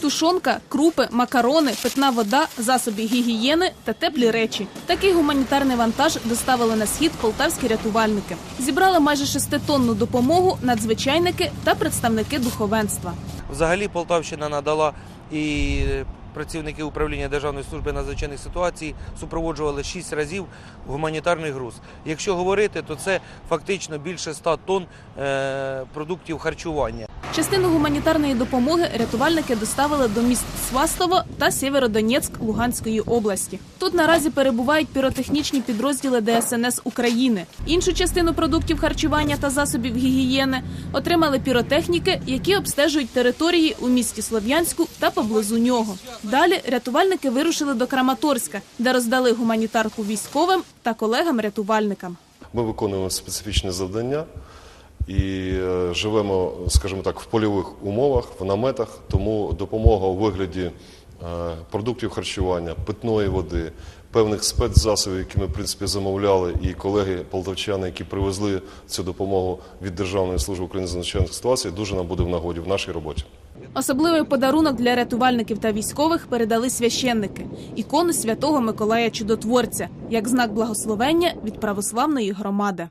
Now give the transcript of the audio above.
тушонка, крупи, макарони, питна вода, засоби гігієни та теплі речі. Такий гуманітарний вантаж доставили на схід полтавські рятувальники. Зібрали майже шеститонну допомогу надзвичайники та представники духовенства. Взагалі Полтавщина надала і працівники управління Державної служби надзвичайних ситуацій супроводжували 6 разів гуманітарний груз. Якщо говорити, то це фактично більше 100 тонн е, продуктів харчування. Частину гуманітарної допомоги рятувальники доставили до міст Свастово та Сєвєродонецьк Луганської області. Тут наразі перебувають піротехнічні підрозділи ДСНС України. Іншу частину продуктів харчування та засобів гігієни отримали піротехніки, які обстежують території у місті Слов'янську та поблизу нього. Далі рятувальники вирушили до Краматорська, де роздали гуманітарку військовим та колегам-рятувальникам. Ми виконуємо специфічні завдання і е, живемо, скажімо так, в польових умовах, в наметах, тому допомога у вигляді е, продуктів харчування, питної води, певних спецзасобів, які ми в принципі замовляли, і колеги полтавчани, які привезли цю допомогу від Державної служби України з надзвичайних ситуацій, дуже нам буде в нагоді в нашій роботі. Особливий подарунок для рятувальників та військових передали священники – ікону святого Миколая Чудотворця, як знак благословення від православної громади.